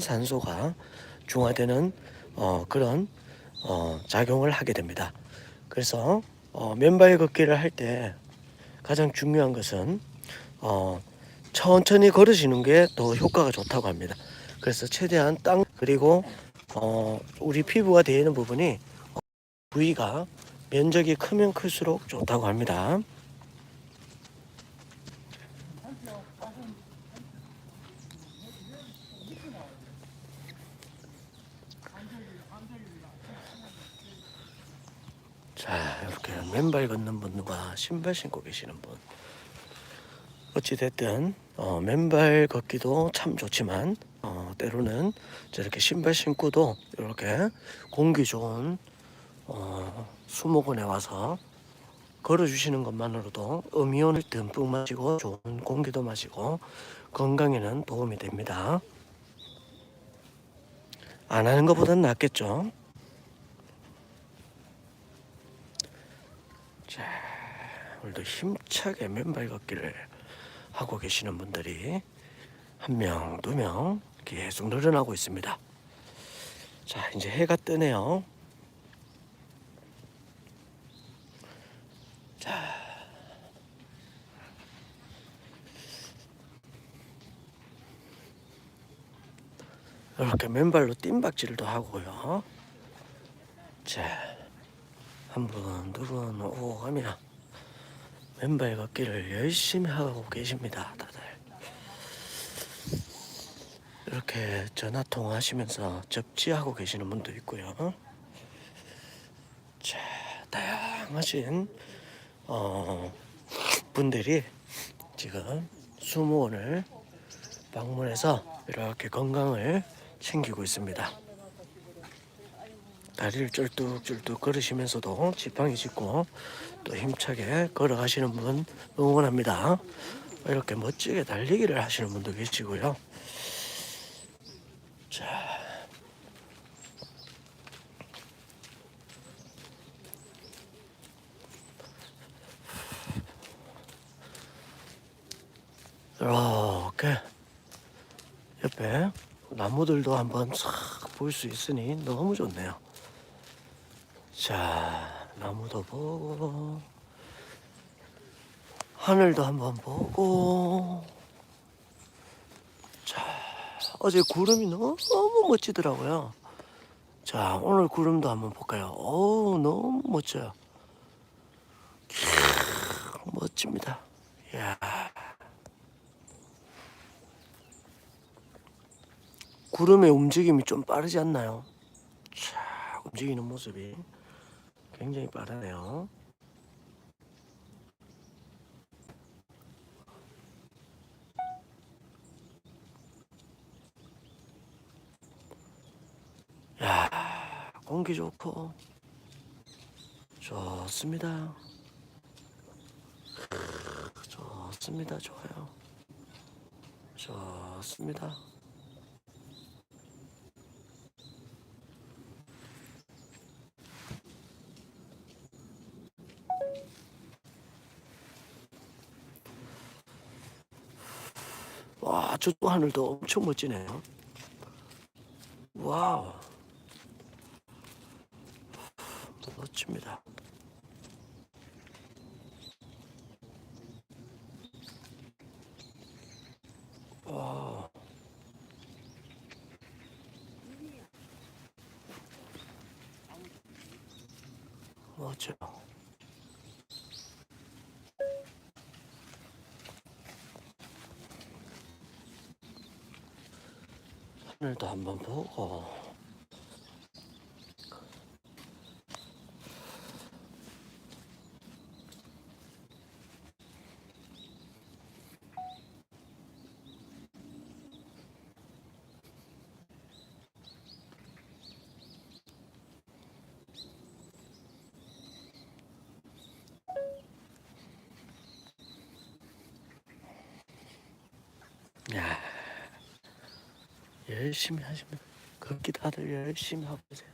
산소가 중화되는 어, 그런 어, 작용을 하게 됩니다. 그래서 어, 맨발 걷기를 할 때 가장 중요한 것은 어, 천천히 걸으시는 게 더 효과가 좋다고 합니다. 그래서 최대한 땅 그리고 어, 우리 피부가 되어 있는 부분이 어, 부위가 면적이 크면 클수록 좋다고 합니다. 맨발 걷는 분과 신발 신고 계시는 분 어찌됐든 어, 맨발 걷기도 참 좋지만 어, 때로는 저렇게 신발 신고도 이렇게 공기 좋은 어, 수목원에 와서 걸어주시는 것만으로도 음이온을 듬뿍 마시고 좋은 공기도 마시고 건강에는 도움이 됩니다. 안 하는 것보단 낫겠죠. 자, 오늘도 힘차게 맨발 걷기를 하고 계시는 분들이 한 명, 두 명 계속 늘어나고 있습니다. 자, 이제 해가 뜨네요. 자. 이렇게 맨발로 뜀박질도 하고요. 자, 한 분, 두 분 오고 가면 맨발 걷기를 열심히 하고 계십니다, 다들. 이렇게 전화 통화하시면서 접지하고 계시는 분도 있고요. 자, 다양하신 어, 분들이 지금 수목원을 방문해서 이렇게 건강을 챙기고 있습니다. 다리를 쫄뚝쫄뚝 걸으시면서도 지팡이 짚고 또 힘차게 걸어가시는 분 응원합니다. 이렇게 멋지게 달리기를 하시는 분도 계시고요. 자. 이렇게 옆에 나무들도 한번 싹 볼 수 있으니 너무 좋네요. 자, 나무도 보고, 하늘도 한번 보고, 자, 어제 구름이 너무 멋지더라고요. 자, 오늘 구름도 한번 볼까요? 어우, 너무 멋져요. 캬, 멋집니다. 이야. 구름의 움직임이 좀 빠르지 않나요? 자, 움직이는 모습이 굉장히 빠르네요. 야, 공기 좋고 좋습니다. 좋습니다. 좋아요. 좋습니다. 와, 저쪽 하늘도 엄청 멋지네요. 와우. 멋집니다. 와. 멋져. 하늘도 한번 보고. 야, 열심히 하시면 걷기 다들 열심히 하고 계세요.